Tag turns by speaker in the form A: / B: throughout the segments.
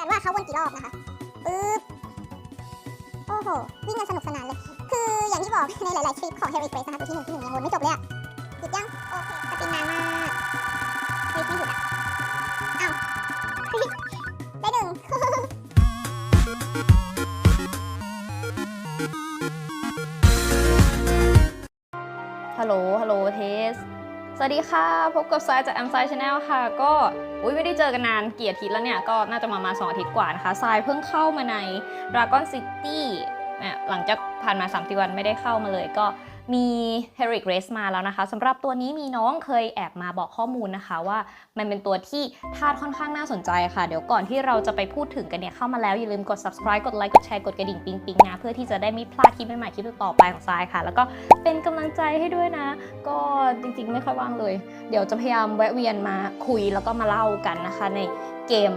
A: กันว่าเขาวนกี่รอบนะคะปึ๊บโอ้โหวิ่งกันสนุกสนานเลย คืออย่างที่บอกในหลายๆทริปของ Harry Grace นะคะตัวที่หนึ่งที่หนึ่งยังวนไม่จบเลยอะหยุดยัง โอเคสปินนานมากทริปไม่หยุดอะ
B: สวัสดีค่ะ พบกับซายจากแอมไซชาแนลค่ะ ก็อุ้ยไม่ได้เจอกันนานเกียรติตแล้วเนี่ย ก็น่าจะมามาสองอาทิตย์กว่านะคะซายเพิ่งเข้ามาใน Dragon City เนี่ยหลังจากผ่านมา 3 0 วันไม่ได้เข้ามาเลย ก็ มี h e r i c Race มาแล้วนะคะสำหรับตัวนี้มีน้องเคยแอบมาบอกข้อมูลนะคะว่ามันเป็นตัวที่ธาตุค่อนข้างน่าสนใจค่ะ เดี๋ยวก่อนที่เราจะไปพูดถึงกันเนี่ยเข้ามาแล้วอย่าลืมกด subscribe กดไลค์กดแชร์กดกระดิ่งปิ๊งปิ๊งนะเพื่อที่จะได้ไม่พลาดคลิปใหม่ๆคลิปต่อไปของทรายค่ะ แล้วก็เป็นกำลังใจให้ด้วยนะ ก็จริงๆ ไม่ค่อยว่างเลย เดี๋ยวจะพยายามแวะเวียนมาคุยแล้วก็มาเล่ากันนะคะ ในเกม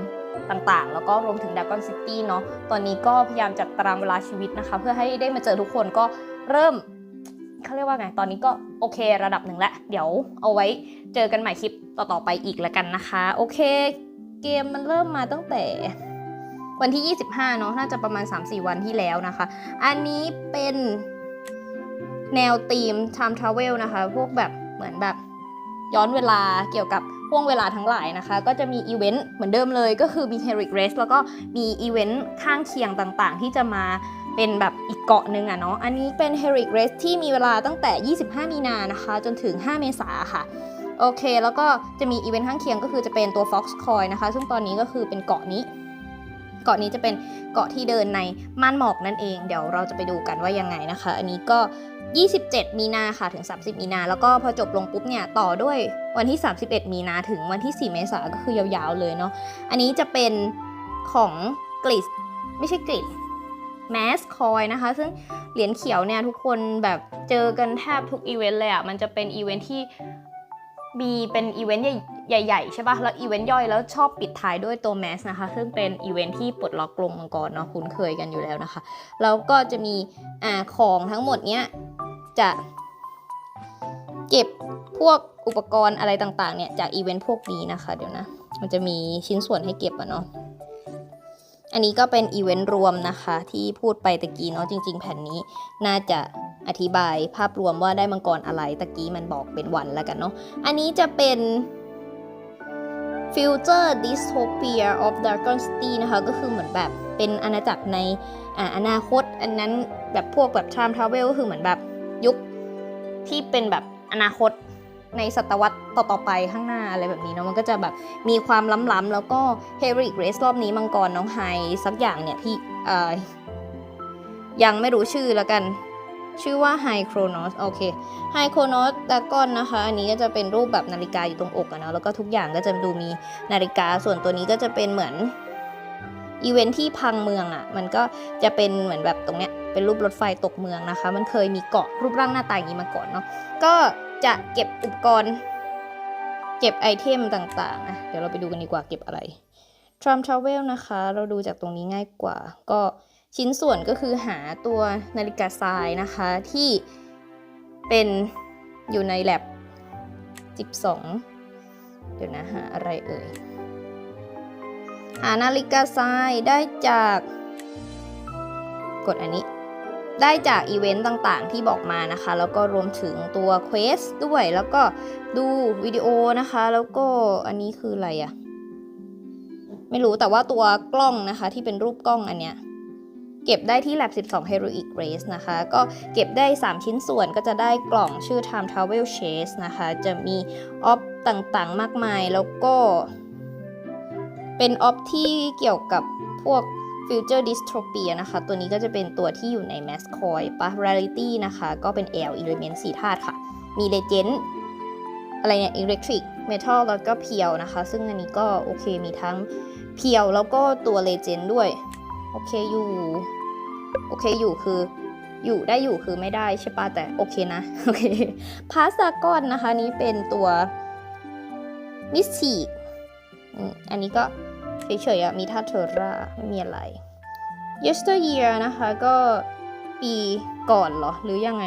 B: ต่างๆ แล้วก็รวมถึง Dragon City เนาะตอนนี้ก็พยายามจัดตารางเวลาชีวิตนะคะ เพื่อให้ได้มาเจอทุกคนก็เริ่ม เขาเรียกว่าไง ตอนนี้ก็โอเคระดับหนึ่งแล้วเดี๋ยวเอาไว้เจอกันใหม่คลิปต่อๆไปอีกแล้วกันนะคะ โอเค เกมมันเริ่มมาตั้งแต่วันที่ 25 เนาะ น่าจะประมาณ 3-4 วันที่แล้วนะคะ อันนี้เป็นแนวธีม time travel นะคะ พวกแบบเหมือนแบบย้อนเวลาเกี่ยวกับห่วงเวลาทั้งหลายนะคะ ก็จะมีอีเวนต์เหมือนเดิมเลย ก็คือมี Herrick Race แล้วก็มีอีเวนต์ข้างเคียงต่างๆ ที่จะมา เป็นแบบอีกเกาะหนึ่งอะเนาะ อันนี้เป็น Herrick Race ที่มีเวลาตั้งแต่ 25 มีนานะคะ จนถึง 5 เมษาค่ะ โอเค แล้วก็จะมีอีเวนต์ข้างเคียงก็คือจะเป็นตัว Fox Coin นะคะ ซึ่งตอนนี้ก็คือเป็นเกาะนี้ เกาะนี้จะเป็นเกาะที่เดินในม่านหมอกนั่นเอง เดี๋ยวเราจะไปดูกันว่ายังไงนะคะ อันนี้ก็ 27 มีนาค่ะ ถึง 30 มีนา แล้วก็พอจบลงปุ๊บเนี่ยต่อด้วยวันที่ 31 มีนา ถึงวันที่ 4 เมษาก็คือยาวๆเลยเนาะ อันนี้จะเป็นของกริสไม่ใช่กริส แมสคอยนะคะ ซึ่งเหรียญเขียวเนี่ยทุกคนแบบเจอกันแทบทุกอีเวนต์เลยอะ่ะ มันจะเป็นอีเวนต์ที่มีเป็นอีเวนต์ใหญ่ๆใช่ปะ่ะ แล้วอีเวนต์ย่อยแล้วชอบปิดท้ายด้วยตัวแมสนะคะ ซึ่งเป็นอีเวนต์ที่ปลดล็อกกลมมังกรเนาะคุ้นเคยกันอยู่แล้วนะคะ แล้วก็จะมีอ่าของทั้งหมดเนี้ยจะเก็บพวกอุปกรณ์อะไรต่างๆเนี่ยจากอีเวนต์พวกนี้นะคะ เดี๋ยวนะ มันจะมีชิ้นส่วนให้เก็บอะเนาะ อันนี้ก็เป็นอีเวนต์รวมนะคะที่พูดไปตะกี้เนาะจริง ๆ แผ่นนี้น่าจะอธิบายภาพรวมว่าได้มังกรอะไรตะกี้มันบอกเป็นวันแล้วกันเนาะอันนี้จะเป็น Future Dystopia of Dragon City นะคะ ก็คือเหมือนแบบเป็นอาณาจักรในอ่าอนาคต อันนั้นแบบพวกแบบ time travel ก็คือเหมือนแบบยุคที่เป็นแบบอนาคต ในศตวรรษต่อๆไปข้างหน้าอะไรแบบนี้เนาะมันก็จะแบบมีความล้ำๆแล้วก็ h e r i c Race รอบนี้มังกรน้องไฮสักอย่างเนี่ยพี่เอ่อยังไม่รู้ชื่อแล้วกัน ชื่อว่า High Chronos โอเค High Chronos Dragon นะคะ อันนี้ก็จะเป็นรูปแบบนาฬิกาอยู่ตรงอกอะเนาะแล้วก็ทุกอย่างก็จะดูมีนาฬิกาส่วนตัวนี้ก็จะเป็นเหมือนอีเวนท์ที่พังเมืองอะมันก็จะเป็นเหมือนแบบตรงเนี้ยเป็นรูปรถไฟตกเมืองนะคะ มันเคยมีเกาะรูปร่างหน้าตาอย่างนี้มาก่อนเนาะก็ จะเก็บอุปกรณ์ เก็บไอเทมต่างๆนะเดี๋ยวเราไปดูกันดีกว่าเก็บอะไรทรัมทราเวลนะคะ เราดูจากตรงนี้ง่ายกว่า ก็ชิ้นส่วนก็คือหาตัวนาฬิกาทรายนะคะที่เป็นอยู่ในแ a บ12 เดี๋ยวนะหาอะไรเอ่ย หานาฬิกาทรายได้จาก กดอันนี้ ได้จากอีเวนต์ต่างๆ ที่บอกมานะคะ แล้วก็รวมถึงตัวเควสด้วย แล้วก็ดูวิดีโอนะคะ แล้วก็อันนี้คืออะไรอะไม่รู้แต่ว่าตัวกล้องนะคะ ที่เป็นรูปกล้องอันเนี้ยเก็บได้ที่ Lab 12 Heroic Race นะคะ ก็เก็บได้ 3 ชิ้นส่วนก็จะได้กล่องชื่อ Time Travel Chase นะคะ จะมีออฟต่างๆ มากมายแล้วก็ เป็นออฟที่เกี่ยวกับพวก Future Dystopia นะคะ ตัวนี้ก็จะเป็นตัวที่อยู่ใน Mass Coin ปะ Rarity นะคะ ก็เป็น L Element 4ธาตุค่ะ มี Legend อะไรเนี่ย Electric Metal แล้วก็เพียวนะคะ ซึ่งอันนี้ก็โอเคมีทั้งเพียวแล้วก็ตัวเลเจนด์ด้วย โอเคอยู่ โอเคอยู่คืออยู่ได้อยู่คือไม่ได้ใช่ปะแต่โอเคนะ โอเคพาสากอนนะคะ นี้เป็นตัวมิสทีอันนี้ก็เฉยๆมีท่าเทอร่า ไม่มีอะไร yesteryear นะคะก็ปีก่อนเหรอ หรือยังไง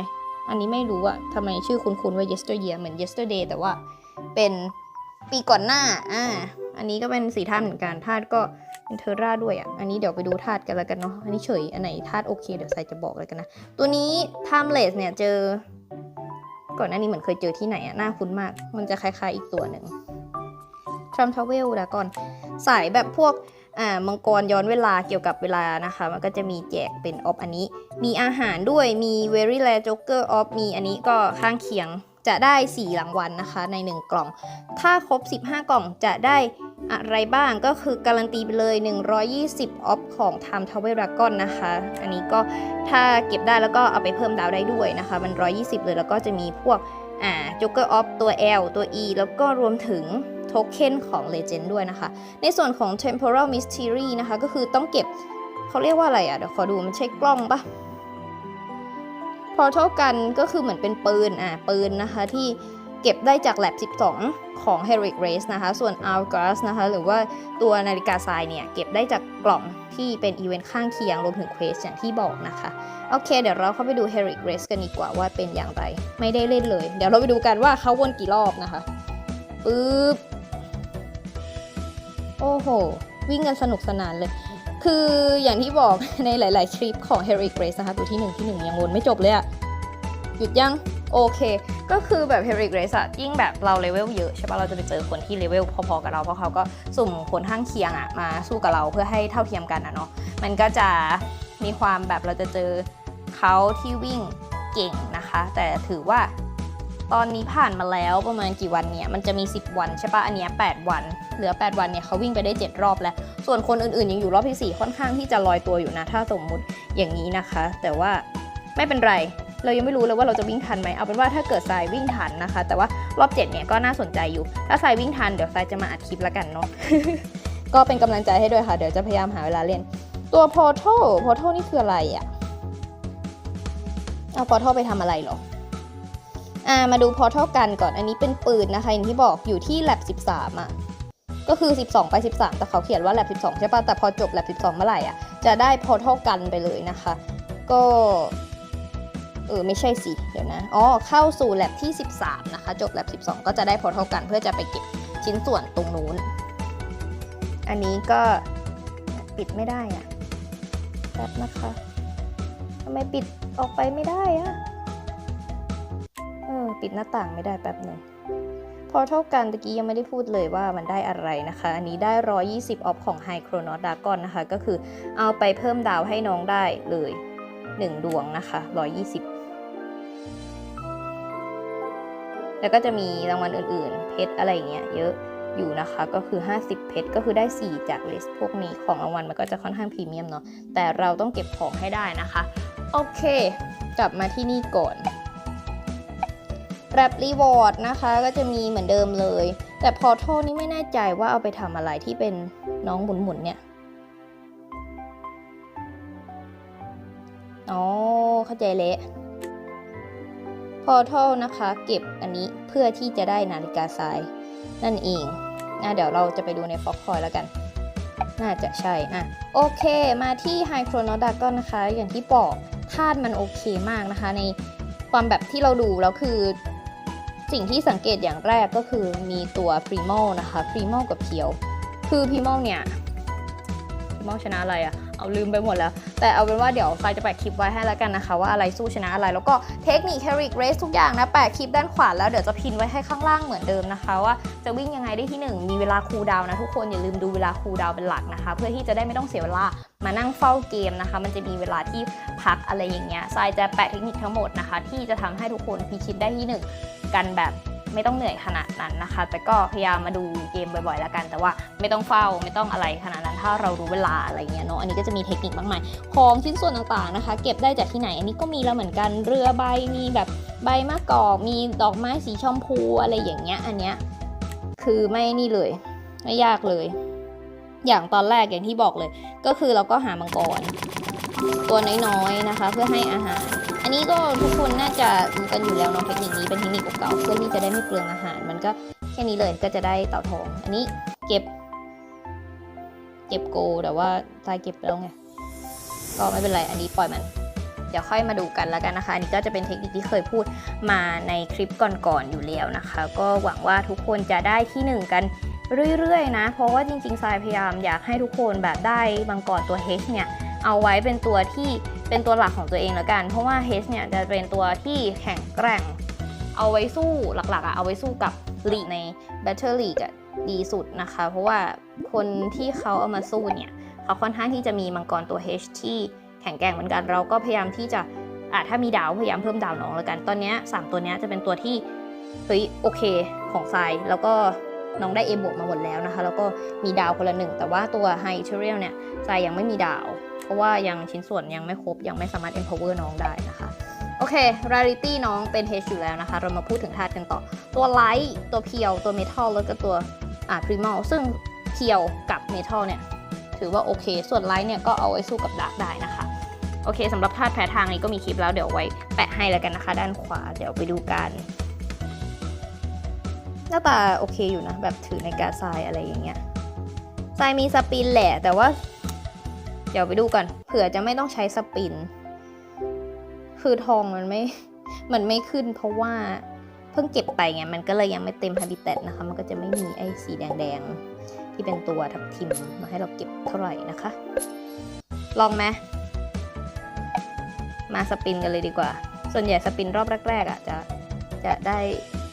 B: อันนี้ไม่รู้อะทำไมชื่อคุ้นๆว่า yesteryear เหมือน yesterday แต่ว่าเป็นปีก่อนหน้า อ่า อันนี้ก็เป็นสีธาตุเหมือนกันธาตุก็เป็นเทอร่าด้วยอะ อันนี้เดี๋ยวไปดูธาตุกันแล้วกันเนาะ อันนี้เฉย อันไหนธาตุโอเคเดี๋ยวใส่จะบอกเลยกันนะ ตัวนี้ Timeless เนี่ยเจอ ก่อนหน้านี้เหมือนเคยเจอที่ไหนอะน่าคุ้นมาก มันจะคล้ายๆอีกตัวหนึ่งทรัมทาวเวลดากอน สายแบบพวก อ่ามังกรย้อนเวลาเกี่ยวกับเวลานะคะ มันก็จะมีแจกเป็นออฟอันนี้ มีอาหารด้วยมี Very Rare Joker of มีอันนี้ก็ข้างเคียงจะได้ 4 รางวัลนะคะ ใน 1 กล่อง ถ้าครบ 15 กล่องจะได้อะไรบ้างก็คือการันตีไปเลย 120 ออฟของ Time Tower Dragon นะคะ อันนี้ก็ถ้าเก็บได้แล้วก็เอาไปเพิ่มดาวได้ด้วยนะคะ มัน 120 เลยแล้วก็จะมีพวกอ่า Joker of ตัว L ตัว E แล้วก็รวมถึง เค็นของ Legend ด้วยนะคะ ในส่วนของ Temporal Mystery นะคะ ก็คือต้องเก็บเขาเรียกว่าอะไรอะ เดี๋ยวขอดูมันใช่กล้องปะ Portal กันก็คือเหมือนเป็นปืนอ่าปืนนะคะที่เก็บได้จาก Lab 12 ของ Heroic Race นะคะ ส่วน Hourglass นะคะ หรือว่าตัวนาฬิกาทรายเนี่ย เก็บได้จากกล่องที่เป็นอีเวนต์ข้างเคียงรวมถึงเควสอย่างที่บอกนะคะ โอเค เดี๋ยวเราเข้าไปดู Heroic Race กันดีกว่าว่าเป็นอย่างไร ไม่ได้เล่นเลย เดี๋ยวเราไปดูกันว่าเขาวนกี่รอบนะคะปึ๊บ อ้โห วิ่งกันสนุกสนานเลย คืออย่างที่บอกในหลาย ๆ ทริปของ h e r i c Race นะคะ ตัวที่ 1 ที่ 1 ยังวนไม่จบเลยอะหยุดยัง โอเค ก็คือแบบ h e r i c Race อะยิ่งแบบเราเลเวลเยอะใช่ปะเราจะไปเจอคนที่เลเวลพอ ๆ กับเรา เพราะเขาก็สุ่มคนข้างเคียงอะมาสู้กับเราเพื่อให้เท่าเทียมกันอะเนาะมันก็จะมีความแบบเราจะเจอเขาที่วิ่งเก่งนะคะ แต่ถือว่า ตอนนี้ผ่านมาแล้วประมาณกี่วันเนี่ยมันจะมี 10 วันใช่ปะอันเนี้ย8วัน เหลือ 8 วันเนี่ยเขาวิ่งไปได้ 7 รอบแล้ว ส่วนคนอื่นๆ ยังอยู่รอบที่ 4 ค่อนข้างที่จะลอยตัวอยู่นะ ถ้าสมมุติอย่างนี้นะคะ แต่ว่าไม่เป็นไรเรายังไม่รู้เลยว่าเราจะวิ่งทันไหมเอาเป็นว่าถ้าเกิดทรายวิ่งทันนะคะ แต่ว่ารอบ 7 เนี่ยก็น่าสนใจอยู่ ถ้าทรายวิ่งทันเดี๋ยวทรายจะมาอัดคลิปแล้วกันเนาะก็เป็นกำลังใจให้ด้วยค่ะ เดี๋ยวจะพยายามหาเวลาเล่น ตัว Portal Portal นี่คืออะไรอะเอา Portal ไปทำอะไรหรอ อ่ามาดู Portal กันก่อนอันนี้เป็นปืนนะคะอย่างที่บอกอยู่ที่ lab 13อะก็คือ 12 ไป 13 แต่เขาเขียนว่า lab 12 ใช่ปะแต่พอจบ lab 12 เมื่อไหร่อะ จะได้ Portal กันไปเลยนะคะ ก็ เออ ไม่ใช่สิ เดี๋ยวนะ อ๋อ เข้าสู่ lab ที่ 13 นะคะ จบ lab 12 ก็จะได้ Portal กัน เพื่อจะไปเก็บชิ้นส่วนตรงนู้น อันนี้ก็ปิดไม่ได้อะแป๊บนะคะทำไมปิดออกไปไม่ได้อะ ปิดหน้าต่างไม่ได้แป๊บหนึ่งพอเท่ากันตะกี้ยังไม่ได้พูดเลยว่ามันได้อะไรนะคะ อันนี้ได้ 120 ออฟของ High Chronos Dragon นะคะ ก็คือเอาไปเพิ่มดาวให้น้องได้เลย 1 ดวงนะคะ 120 แล้วก็จะมีรางวัลอื่นๆ เพชรอะไรอย่างเงี้ยเยอะอยู่นะคะก็คือ 50 เพชรก็คือได้ 4 จากลิสต์พวกนี้ของรางวัลมันก็จะค่อนข้างพรีเมียมเนาะแต่เราต้องเก็บของให้ได้นะคะ โอเค กลับมาที่นี่ก่อน แรปรีวอร์ดนะคะก็จะมีเหมือนเดิมเลย แต่พอโทนี่ไม่แน่ใจว่าเอาไปทำอะไรที่เป็นน้องหมุนๆเนี่ยอ๋อเข้าใจเละพอทอนะคะ เก็บอันนี้เพื่อที่จะได้นาฬิกาทราย นั่นเองอะเดี๋ยวเราจะไปดูในฟ็อกคอยแล้วกัน น่าจะใช่อะโอเค มาที่ High Chrono Dragon นะคะ อย่างที่บอกธาตุมันโอเคมากนะคะ ในความแบบที่เราดูแล้วคือ สิ่งที่สังเกตอย่างแรกก็คือมีตัว Primo นะคะ Primo กับเพียว คือ Primo เนี่ย Primo ชนะอะไรอะเอาลืมไปหมดแล้ว แต่เอาเป็นว่าเดี๋ยวไฟจะแปะคลิปไว้ให้แล้วกันนะคะ ว่าอะไรสู้ชนะอะไร แล้วก็เทคนิค Herrick Race ทุกอย่างนะ แปะคลิปด้านขวาแล้วเดี๋ยวจะพินไว้ให้ข้างล่างเหมือนเดิมนะคะ ว่าจะวิ่งยังไงได้ที่หนึ่งมีเวลาคูลดาวนะทุกคนอย่าลืมดูเวลาคูลดาวเป็นหลักนะคะ เพื่อที่จะได้ไม่ต้องเสียเวลามานั่งเฝ้าเกมนะคะ มันจะมีเวลาที่พักอะไรอย่างเงี้ยทรายจะแปะเทคนิคทั้งหมดนะคะ ที่จะทำให้ทุกคนพิชิตได้ที่หนึ่ง กันแบบไม่ต้องเหนื่อยขนาดนั้นนะคะ แต่ก็พยายามมาดูเกมบ่อยๆ แล้วกัน แต่ว่าไม่ต้องเฝ้าไม่ต้องอะไรขนาดนั้นถ้าเรารู้เวลาอะไรเงี้ยเนาะ อันนี้ก็จะมีเทคนิคมากมาย ของชิ้นส่วนต่างๆนะคะ เก็บได้จากที่ไหน อันนี้ก็มีแล้วเหมือนกัน เรือใบ มีแบบใบมะกอก มีดอกไม้สีชมพูอะไรอย่างเงี้ย อันเนี้ยคือไม่นี่เลย ไม่ยากเลย อย่างตอนแรกอย่างที่บอกเลย ก็คือเราก็หามังกรตัวน้อยๆนะคะ เพื่อให้อาหาร อันนี้ก็ทุกคนน่าจะรู้กันอยู่แล้วเนาะเทคนิคนี้เป็นเทคนิคเก่าเพื่อที่จะได้ไม่เปลืองอาหาร มันก็แค่นี้เลยก็จะได้เต่าทอง อันนี้เก็บ เก็บโก แต่ว่าทายเก็บไปแล้วไงก็ไม่เป็นไร อันนี้ปล่อยมัน เดี๋ยวค่อยมาดูกันแล้วกันนะคะ อันนี้ก็จะเป็นเทคนิคที่เคยพูดมาในคลิปก่อนๆอยู่แล้วนะคะ ก็หวังว่าทุกคนจะได้ที่หนึ่งกันเรื่อยๆนะ เพราะว่าจริงๆทรายพยายามอยากให้ทุกคนแบบได้มังกรตัว H เนี่ย เอาไว้เป็นตัวที่เป็นตัวหลักของตัวเองแล้วกัน เพราะว่า H เนี่ยจะเป็นตัวที่แข็งแกร่ง เอาไว้สู้หลักๆอะเอาไว้สู้กับลีกใน Battle League อะดีสุดนะคะ เพราะว่าคนที่เขาเอามาสู้เนี่ยเขาค่อนข้างที่จะมีมังกรตัว H ที่แข็งแกร่งเหมือนกัน เราก็พยายามที่จะอะถ้ามีดาวพยายามเพิ่มดาวน้องแล้วกัน ตอนนี้ยสามตัวนี้จะเป็นตัวที่เฮ้ยโอเคของทรายแล้วก็น้องได้ A บวกมาหมดแล้วนะคะ แล้วก็มีดาวคนละหนึ่งแต่ว่าตัว High t e r i a l เนี่ยทรายยังไม่มีดาว เพราะว่ายังชิ้นส่วนยังไม่ครบยังไม่สามารถ empower น้องได้นะคะโอเค rarity น้องเป็น H อยู่แล้วนะคะ เรามาพูดถึงธาตุกันต่อ ตัวไลท์ตัวเพียว ตัวเมทัลแล้วก็ตัวอ่า primal ซึ่งเพียวกับเมทัลเนี่ย ถือว่าโอเค ส่วนไลท์เนี่ยก็เอาไว้สู้กับดาร์กได้นะคะ โอเคสำหรับธาตุแพ้ทางนี้ก็มีคลิปแล้วเดี๋ยวไว้แปะให้แล้วกันนะคะ ด้านขวาเดี๋ยวไปดูกันหน้าตาโอเคอยู่นะ แบบถือในกาทรายอะไรอย่างเงี้ยทรายมีสปินแหละแต่ว่า ดี๋ยวไปดูกันเผื่อจะไม่ต้องใช้สปิน คือทองมันไม่ มันไม่ขึ้นเพราะว่าเพิ่งเก็บไปไงมันก็เลยยังไม่เต็มฮาบิเตตนะคะ มันก็จะไม่มีไอ้สีแดงๆ ที่เป็นตัวทับทิมมาให้เราเก็บเท่าไหร่นะคะ ลองไหมมาสปินกันเลยดีกว่า ส่วนใหญ่สปินรอบแรกๆอะจะจะได้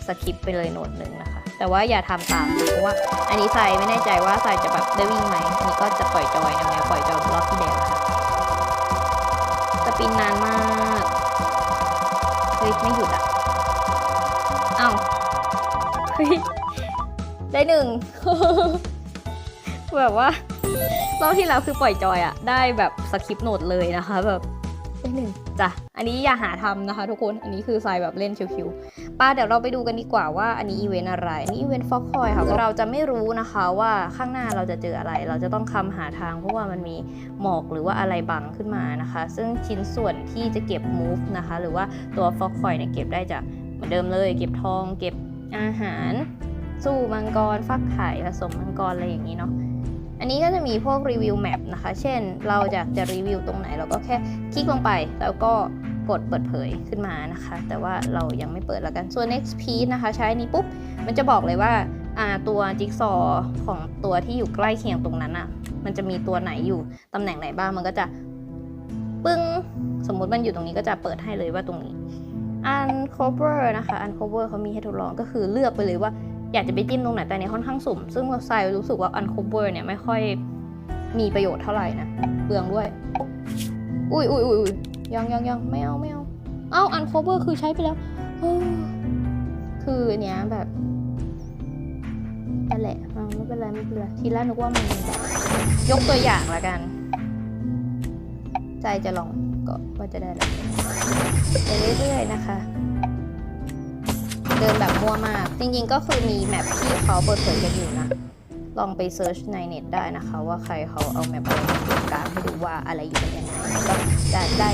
B: สคิปไปเลยโหนดหนึ่งนะคะ แต่ว่าอย่าทำตามนะเพราะว่า อันนี้ใส่ไม่แน่ใจว่าใส่จะแบบได้วิ่งไหมอันนี้ก็จะปล่อยจอยแนวๆปล่อยจอยเหมือนรอบ ปินนานมาก เฮ้ย ไม่หยุดอะ เอ้า เฮ้ย ได้หนึ่ง แบบว่า รอบที่แล้วคือปล่อยจอยอะได้แบบสคริปต์โหนดเลยนะคะ แบบได้หนึ่งจ้ะ อันนี้อย่าหาทำนะคะทุกคน อันนี้คือทรายแบบเล่นชิวๆ ป้าเดี๋ยวเราไปดูกันดีกว่าว่าอันนี้อีเวนต์อะไรอันนี้อีเวนต์ฟอกคอยค่ะเราจะไม่รู้นะคะว่าข้างหน้าเราจะเจออะไร เราจะต้องคำหาทางเพราะว่ามันมีหมอกหรือว่าอะไรบังขึ้นมานะคะ ซึ่งชิ้นส่วนที่จะเก็บ move นะคะ หรือว่าตัวฟอกคอยเนี่ยเก็บได้จากเหมือนเดิมเลย เก็บทองเก็บอาหาร สู้มังกรฟักไข่ผสมมังกรอะไรอย่างนี้เนาะอันนี้ก็จะมีพวกรีวิวแมปนะคะ เช่น เราอยากจะรีวิวตรงไหนเราก็แค่คลิกลงไปแล้วก็ กดเปิดเผยขึ้นมานะคะ แต่ว่าเรายังไม่เปิดแล้วกัน ส่วน next piece นะคะ ใช้นี้ปุ๊บ มันจะบอกเลยว่าตัวจิ๊กซอว์ของตัวที่อยู่ใกล้เคียงตรงนั้นอะ่ะมันจะมีตัวไหนอยู่ตำแหน่งไหนบ้าง มันก็จะปึ้ง สมมุติมันอยู่ตรงนี้ก็จะเปิดให้เลยว่าตรงนี้ uncover นะคะ uncover เขามีให้ทดลองก็คือเลือกไปเลยว่าอยากจะไปจิ้มตรงไหนแต่อันนี้ค่อนข้างสุ่ม ซึ่งทรายรู้สึกว่า uncover เนี่ยไม่ค่อยมีประโยชน์เท่าไหร่นะเปลืองด้วย อุ้ยอุ้ยอุ้ย ยังยังยังไม่เอาไม่เอา เอ้า uncover คือใช้ไปแล้วคืออันเนี้ยแบบนั่นแหละอะไม่เป็นไรไม่เป็นไรทีแรกนึกว่ามันแบบยกตัวอย่างละกัน ใจจะลองก็ว่าจะได้แล้วไปเรื่อยๆนะคะ เดินแบบมั่วมาก จริงๆก็คือมีแมปที่เขาเปิดเผยกันอยู่นะ ลองไปเซิร์ชในเน็ตได้นะคะ ว่าใครเขาเอาแมปอะไรมาตรงกลางให้ดูว่าอะไรอยู่ยังไงก็จะได้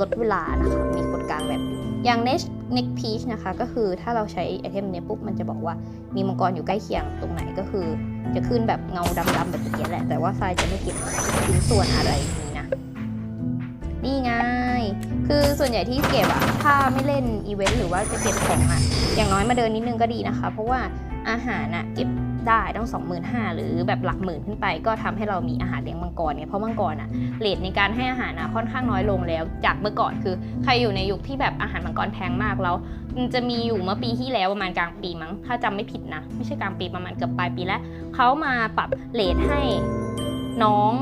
B: ลดเวลานะคะมีกฎกลางแบบอยู่อย่าง next next piece นะคะก็คือถ้าเราใช้ไอเทมเนี้ยปุ๊บมันจะบอกว่ามีมังกรอยู่ใกล้เคียงตรงไหนก็คือ จะขึ้นแบบเงาดำๆแบบเกี้แหละ แต่ว่าทรายจะไม่เก็บชิ้นส่วนอะไรนี้นะ นี่ไงคือส่วนใหญ่ที่เก็บอะถ้าไม่เล่นอีเวนต์หรือว่าจะเก็บของอะอย่างน้อยมาเดินนิดนึงก็ดีนะคะ เพราะว่าอาหารอะเก็บ ได้ต้อง 25,000 หรือแบบหลักหมื่นขึ้นไป ก็ทำให้เรามีอาหารเลี้ยงมังกรเนี่ยเพราะมังกรอะเลทในการให้อาหารอะค่อนข้างน้อยลงแล้ว จากเมื่อก่อนคือ ใครอยู่ในยุคที่แบบอาหารมังกรแพงมากแล้วมันจะมีอยู่เมื่อปีที่แล้วประมาณกลางปีมั้ง ถ้าจำไม่ผิดนะ ไม่ใช่กลางปีประมาณเกือบปลายปีแล้วเขามาปรับเลทให้น้อง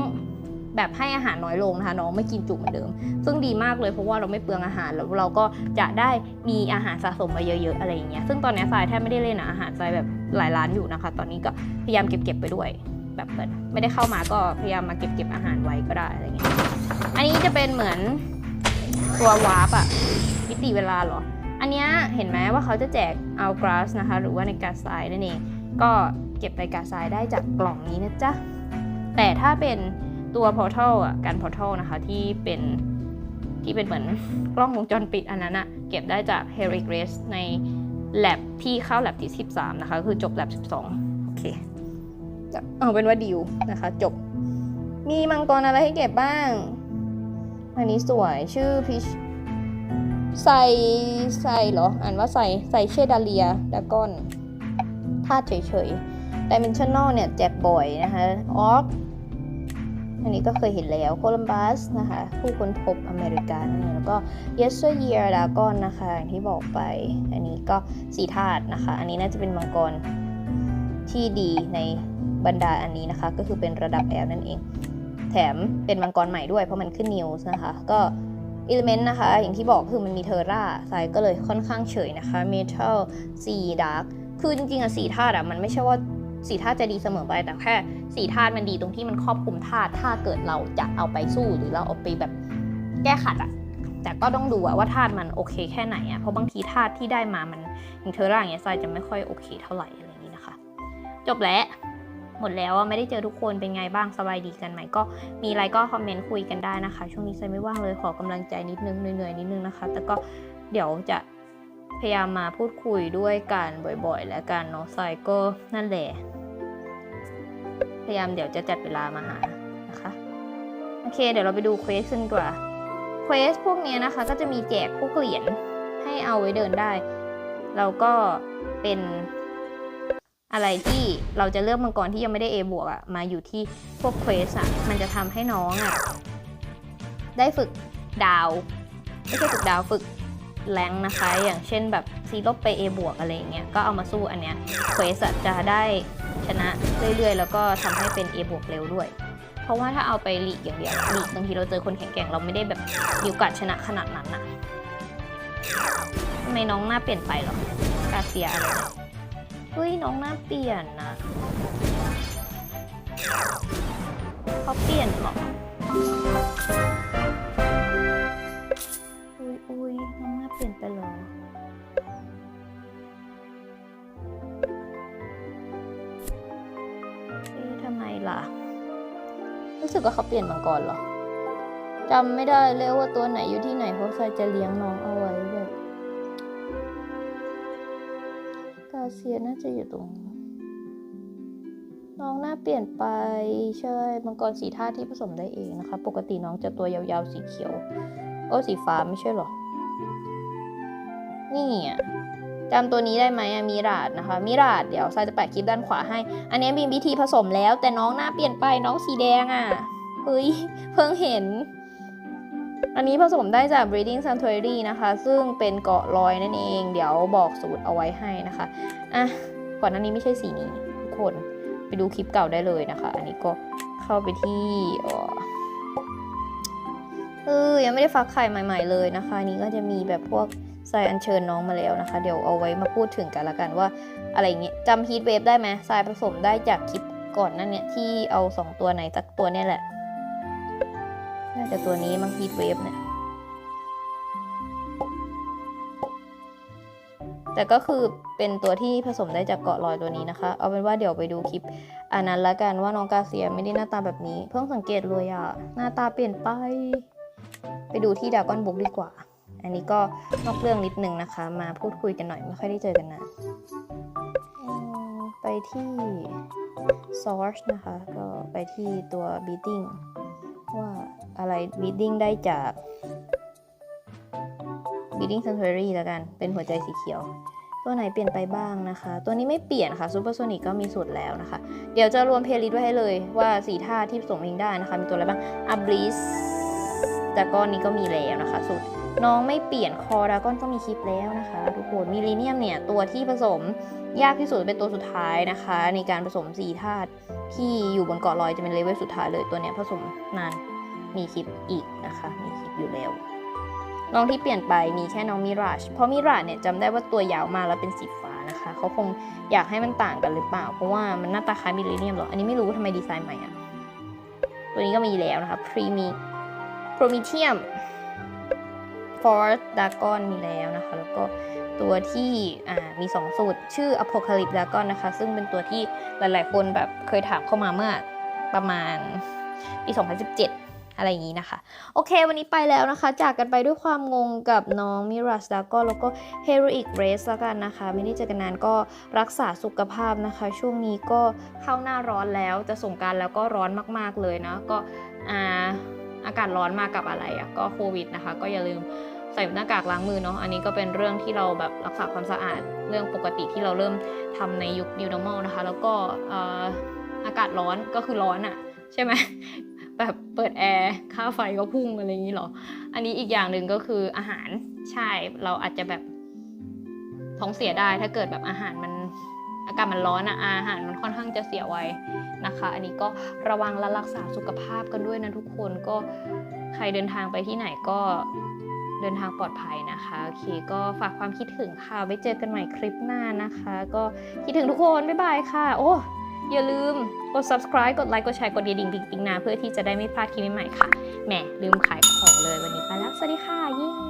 B: แบบให้อาหารน้อยลงนะคะน้องไม่กินจุเหมือนเดิม ซึ่งดีมากเลยเพราะว่าเราไม่เปลืองอาหารแล้วเราก็จะได้มีอาหารสะสมมาเยอะๆอะไรอย่างเงี้ยซึ่งตอนนี้ยทรายแทบไม่ได้เล่นอะอาหารทรายแบบหลายร้านอยู่นะคะ ตอนนี้ก็พยายามเก็บๆไปด้วย แบบเหมือนไม่ได้เข้ามาก็พยายามมาเก็บๆอาหารไว้ก็ได้อะไรเงี้ยอันนี้จะเป็นเหมือนตัววาร์ปอะมิติเวลาเหรอ อันนี้เห็นไหมว่าเขาจะแจกเอากราสนะคะ หรือว่าในกาซายนั่นเอง ก็เก็บไปกาซายได้จากกล่องนี้นะจ๊ะ แต่ถ้าเป็น ตัว portal อะการ portal นะคะที่เป็นที่เป็นเหมือนกล้องวงจรปิดอันนั้นอะเก็บได้จาก h e r i g r a c e ใน lab ที่เข้า lab ที่ 13 นะคะ คือจบ lab 12 โอเคจะเอาเป็นว่าดิวนะคะ จบ มีมังกรอะไรให้เก็บบ้าง อันนี้สวยชื่อพิชใส่ใส่เหรอ อ่านว่าใส่ใส่เชดาเลียดากอนธาตุเฉยๆ Dimensional เนี่ยแจกบ่อยนะคะออก อันนี้ก็เคยเห็นแล้วโคลัมบัสนะคะผู้ค้นพบอเมริกานั่นเองแล้วก็ Yesteryear Dragon นะคะอย่างที่บอกไป อันนี้ก็สีธาตุนะคะ อันนี้น่าจะเป็นมังกรที่ดีในบรรดาอันนี้นะคะ ก็คือเป็นระดับแอลนั่นเอง แถมเป็นมังกรใหม่ด้วยเพราะมันขึ้นนิวส์นะคะก็อิเลเมนต์นะคะ อย่างที่บอกคือมันมีเทอร่าสายก็เลยค่อนข้างเฉยนะคะ Metal 4 Dark คือจริงๆอะสีธาตุอะมันไม่ใช่ว่า สีธาตุจะดีเสมอไปแต่แค่สีธาตุมันดีตรงที่มันครอบคลุมธาตุถ้าเกิดเราจะเอาไปสู้หรือเราเอาไปแบบแก้ขัดอะแต่ก็ต้องดูอะว่าธาตุมันโอเคแค่ไหนอะเพราะบางทีธาตุที่ได้มามันอย่างเทอร่าอย่างเงี้ยทรายจะไม่ค่อยโอเคเท่าไหร่อะไรอย่างนี้นะคะ จบแล้วหมดแล้วไม่ได้เจอทุกคนเป็นไงบ้างสบายดีกันไหมก็มีอะไรก็คอมเมนต์คุยกันได้นะคะ ช่วงนี้ไซไม่ว่างเลยขอกำลังใจนิดนึงเหนื่อยๆนิดนึงนะคะ แต่ก็เดี๋ยวจะ พยายามมาพูดคุยด้วยกันบ่อยๆ และกันเนาะไซก็นั่นแหละ พยายามเดี๋ยวจะจัดเวลามาหานะคะโอเค เดี๋ยวเราไปดูเควสกันดีกว่าเควสพวกเนี้ยนะคะ ก็จะมีแจกพวกเหรียญให้เอาไว้เดินได้ แล้วก็เป็นอะไรที่เราจะเลือกมังกรที่ยังไม่ได้ A บวกอะมาอยู่ที่พวกเควสอะมันจะทำให้น้องอะได้ฝึกดาว ไม่ใช่ฝึกดาวฝึก แรงนะคะ อย่างเช่นแบบซีลบไป A บวกอะไรอย่างเงี้ยก็เอามาสู้อันเนี้ยเควสจะได้ชนะเรื่อยๆ แล้วก็ทำให้เป็น A บวกเร็วด้วย เพราะว่าถ้าเอาไปลีกอย่างเดียวลีกบางทีเราเจอคนแข็งแข่งเราไม่ได้แบบมีโอกาสชนะขนาดนั้นอะทำไมน้องหน้าเปลี่ยนไปหรอกาเซียอะไรเฮ้ยน้องหน้าเปลี่ยนนะเขาเปลี่ยนหรอ สึกว่าเขาเปลี่ยนมังกรเหรอจำไม่ได้เลยว่าตัวไหนอยู่ที่ไหนเพราะใครจะเลี้ยงน้องเอาไว้แบบกาเซียน่าจะอยู่ตรง น้องหน้าเปลี่ยนไปใช่มังกรสีธาตุที่ผสมได้เองนะคะ ปกติน้องจะตัวยาวๆสีเขียวโอ้สีฟ้าไม่ใช่เหรอ นี่อะจำตัวนี้ได้ไหมมิราดนะคะมิราดเดี๋ยวซายจะแปะคลิปด้านขวาให้ อันนี้มีวิธีผสมแล้ว แต่น้องหน้าเปลี่ยนไปน้องสีแดงอะ เฮ้ย เพิ่งเห็น อันนี้ผสมได้จาก Breeding Sanctuary นะคะ ซึ่งเป็นเกาะลอยนั่นเอง เดี๋ยวบอกสูตรเอาไว้ให้นะคะ อะ ก่อนหน้านี้ไม่ใช่สีนี้ทุกคน ไปดูคลิปเก่าได้เลยนะคะ อันนี้ก็เข้าไปที่เออยังไม่ได้ฟักไข่ใหม่ ๆ เลยนะคะอันนี้ก็จะมีแบบพวกทรายอัญเชิญน้องมาแล้วนะคะ เดี๋ยวเอาไว้มาพูดถึงกันละกันว่าอะไรเงี้ยจำฮีทเวฟได้ไหมทรายผสมได้จากคลิปก่อนนั่นเนี่ยที่เอาสองตัวไหนสักตัวเนี่ยแหละ น่าจะตัวนี้มั้งฮีทเวฟเนี่ย แต่ก็คือเป็นตัวที่ผสมได้จากเกาะลอยตัวนี้นะคะ เอาเป็นว่าเดี๋ยวไปดูคลิปอันนั้นละกันว่าน้องกาเซียไม่ได้หน้าตาแบบนี้ เพิ่งสังเกตเลยอะหน้าตาเปลี่ยนไป ไปดูที่ดากอนบุ๊กดีกว่า อันนี้ก็นอกเรื่องนิดนึงนะคะ มาพูดคุยกันหน่อยไม่ค่อยได้เจอกันนานไปที่ source นะคะ ก็ไปที่ตัว beating ว่า อะไร beating ได้จาก beating sanctuary แล้วกัน เป็นหัวใจสีเขียว ตัวไหนเปลี่ยนไปบ้างนะคะ ตัวนี้ไม่เปลี่ยนค่ะ Super Sonic ก็มีสูตรแล้วนะคะ เดี๋ยวจะรวมเพลย์ลิสต์ไว้ให้เลยว่าสีท่าที่ผสมเองได้นะคะ มีตัวอะไรบ้าง a b l i s ดากอนนี้ก็มีแล้วนะคะสูตรน้องไม่เปลี่ยนคอดากอนก็มีคลิปแล้วนะคะ ทุกคนมิลเลเนียมเนี่ยตัวที่ผสมยากที่สุดเป็นตัวสุดท้ายนะคะ ในการผสมสีธาตุที่อยู่บนเกาะลอยจะเป็นเลเวลสุดท้ายเลยตัวเนี้ยผสมนาน มีคลิปอีกนะคะ มีคลิปอยู่แล้วน้องที่เปลี่ยนไปมีแค่น้องมิราช เพราะมิราชเนี่ยจำได้ว่าตัวยาวมาแล้วเป็นสีฟ้านะคะ เขาคงอยากให้มันต่างกันหรือเปล่า เพราะว่ามันหน้าตาคล้ายมิลเลเนียมหรอ อันนี้ไม่รู้ทำไมดีไซน์ใหม่อะตัวนี้ก็มีแล้วนะคะ พรีมีโปรมิเทียมฟอร์ดากอนมีแล้วนะคะ แล้วก็ตัวที่มี 2 สูตร ชื่อ Apocalypse Dragon นะคะ ซึ่งเป็นตัวที่หลาย ๆ คนแบบเคยถามเข้ามาเมื่อประมาณปี 2017 อะไรอย่างนี้นะคะ โอเค วันนี้ไปแล้วนะคะ จากกันไปด้วยความงงกับน้องมิรัสดาก็แล้วก็ Heroic Race แล้วกันนะคะ ไม่ได้เจอกันนานก็รักษาสุขภาพนะคะ ช่วงนี้ก็เข้าหน้าร้อนแล้วจะส่งการแล้วก็ร้อนมากๆเลยนะก็อ่าอากาศร้อนมากับอะไรอะ่ะก็โควิดนะคะ ก็อย่าลืมใส่หน้ากากล้างมือเนาะอันนี้ก็เป็นเรื่องที่เราแบบรักษาความสะอาดเรื่องปกติที่เราเริ่มทำในยุค new normal นะคะ แล้วก็เอ่ออากาศร้อนก็คือร้อนอะใช่ไหม แบบเปิดแอร์ค่าไฟก็พุ่งอะไรอย่างนี้หรอ อันนี้อีกอย่างหนึ่งก็คืออาหารใช่เราอาจจะแบบท้องเสียได้ถ้าเกิดแบบอาหารมันอากาศมันร้อนอะอาหารมันค่อนข้างจะเสียไวนะคะ อันนี้ก็ระวังและรักษาสุขภาพกันด้วยนะทุกคนก็ใครเดินทางไปที่ไหนก็เดินทางปลอดภัยนะคะโอเคก็ฝากความคิดถึงค่ะไว้เจอกันใหม่คลิปหน้านะคะ ก็คิดถึงทุกคนบ๊ายบายค่ะ โอ้ อย่าลืมกด subscribe กดไลค์ กดแชร์ กดกระดิ่งติ๊งติ๊งๆนะเพื่อที่จะได้ไม่พลาดคลิปใหม่ๆค่ะ แหมลืมขายของเลยวันนี้ไปแล้ว สวัสดีค่ะยี่